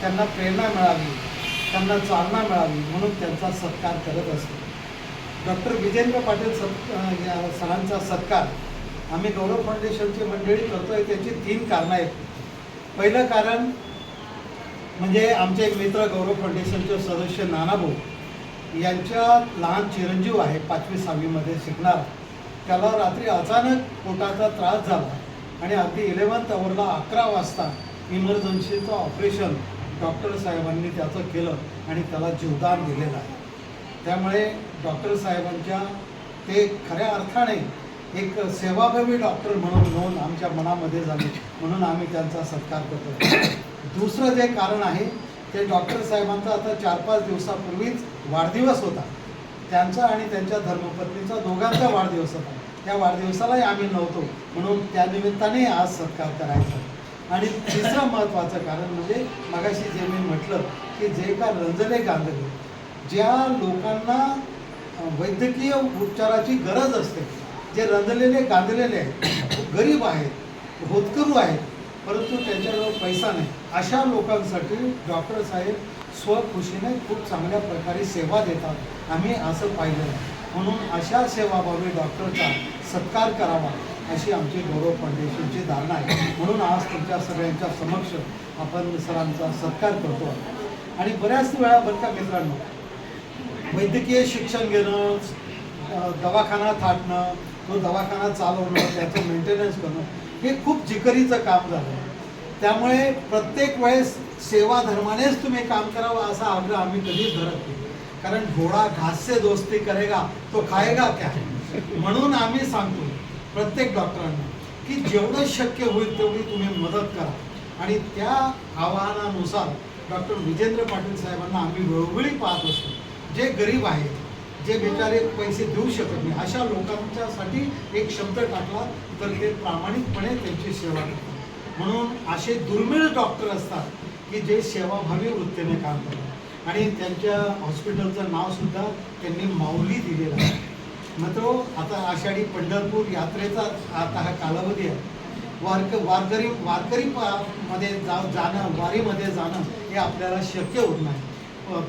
त्यांना प्रेरणा मिळावी त्यांना चालना मिळावी म्हणून त्यांचा सत्कार करत असतो. डॉक्टर विजेंद्र पाटील सत् या सरांचा सत्कार आम्ही गौरव फाउंडेशनची मंडळी करतो आहे त्याची तीन कारणं आहेत. पहिलं कारण म्हणजे आमचे एक मित्र गौरव फाउंडेशनचे सदस्य नानाभाऊ यांच्या लहान चिरंजीव आहे पाचवी सहावीमध्ये शिकणार. त्याला रात्री अचानक पोटाचा त्रास झाला आणि अगदी इलेवन्थ आवरला अकरा वाजता इमर्जन्सीचं ऑपरेशन डॉक्टर साहेबांनी त्याचं केलं आणि त्याला जीवदान दिलेलं आहे. त्यामुळे डॉक्टर साहेबांच्या ते खऱ्या अर्थाने एक सेवाभावी डॉक्टर म्हणून नोंद आमच्या मनामध्ये झाली. म्हणून आम्ही त्यांचा सत्कार करतो. दुसरं जे कारण आहे ते डॉक्टर साहेबांचा आता चार पाच दिवसापूर्वीच वाढदिवस होता. त्यांचा आणि त्यांच्या धर्मपत्नीचा दोघांचा वाढदिवस होता. त्या वाढदिवसालाही आम्ही नव्हतो. म्हणून त्या निमित्ताने आज सत्कार करायचा. आणि तिसरं महत्त्वाचं कारण म्हणजे मगाशी जे मी म्हटलं की जे का रंजले गांधले ज्या लोकांना वैद्यकीय उपचाराची गरज असते जे रंजलेले गांधलेले आहेत गरीब आहेत होतकरू आहेत परंतु त्यांच्याजवळ पैसा नाही अशा लोकांसाठी डॉक्टर साहेब स्वखुशीने खूप चांगल्या प्रकारे सेवा देतात. आम्ही असं पाहिलं म्हणून अशा सेवाभावी डॉक्टरचा सत्कार करावा. अशी आमची गौरव फाउंडेशनची धारणा आहे. म्हणून आज तुमच्या सगळ्यांच्या समक्ष आपण सरांचा सत्कार करतो आणि बऱ्याच वेळा बरं का मित्रांनो वैद्यकीय शिक्षण घेणं दवाखाना थाटणं तो दवाखाना चालवणं त्याचं मेंटेनन्स करणं हे खूप जिकरीचं काम झालं. त्यामुळे प्रत्येक वेळेस सेवा धर्मानेच तुम्ही काम करावं असा आग्रह आम्ही कधीच धरत नाही. कारण घोडा घास से दोस्ती करेगा तो खाएगा क्या? म्हणून आम्ही सांगतो प्रत्येक डॉक्टरांना की जेवढं शक्य होईल तेवढी तुम्ही मदत करा. आणि त्या आवाहनानुसार डॉक्टर विजेंद्र पाटील साहेबांना आम्ही वेळोवेळी पाहत असतो. जे गरीब आहेत जे बेचारे पैसे देऊ शकत नाही अशा लोकांच्यासाठी एक शब्द टाकला तर ते प्रामाणिकपणे त्यांची सेवा करतात. म्हणून असे दुर्मिळ डॉक्टर असतात की जे सेवाभावी वृत्तीने काम करतात. आणि त्यांच्या हॉस्पिटलचं नावसुद्धा त्यांनी माऊली दिलेलं आहे. मात्र आता आषाढी पंढरपूर यात्रेचा आता हा कालावधी आहे. वारक वारकरी वारकरी मध्ये जा जाणं वारीमध्ये जाणं हे आपल्याला शक्य होत नाही.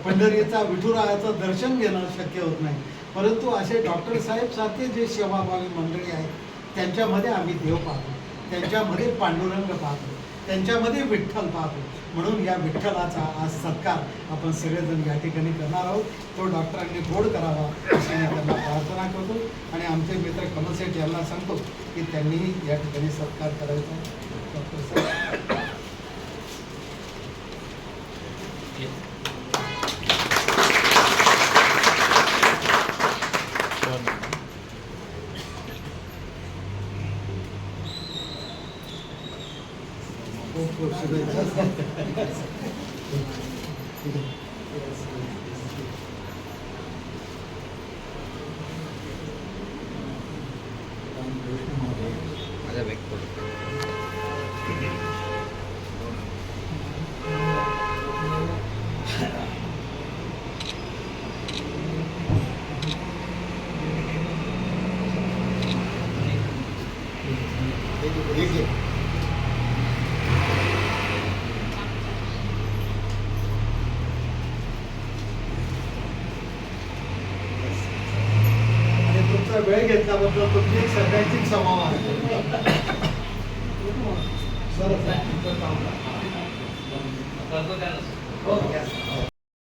पंढरीचा विठुरायाचं दर्शन घेणं शक्य होत नाही. परंतु असे डॉक्टर साहेब सारखे जे सेवाभावी मंडळी आहेत त्यांच्यामध्ये आम्ही देव पाहतो. त्यांच्यामध्ये पांडुरंग पाहतो. त्यांच्यामध्ये विठ्ठल पाहतो. म्हणून या विठ्ठलाचा आज सत्कार आपण सगळेजण या ठिकाणी करणार आहोत. तो डॉक्टरांनी गोड करावा अशी मी त्यांना प्रार्थना करतो. आणि आमचे मित्र कमलसेठ यांना सांगतो की त्यांनी या ठिकाणी सत्कार करायचा. डॉक्टर साहेब. माझा बॅग पडतो ठीक वेळ घेतल्याबद्दल तुमची सगळ्यांची क्षमा आहे.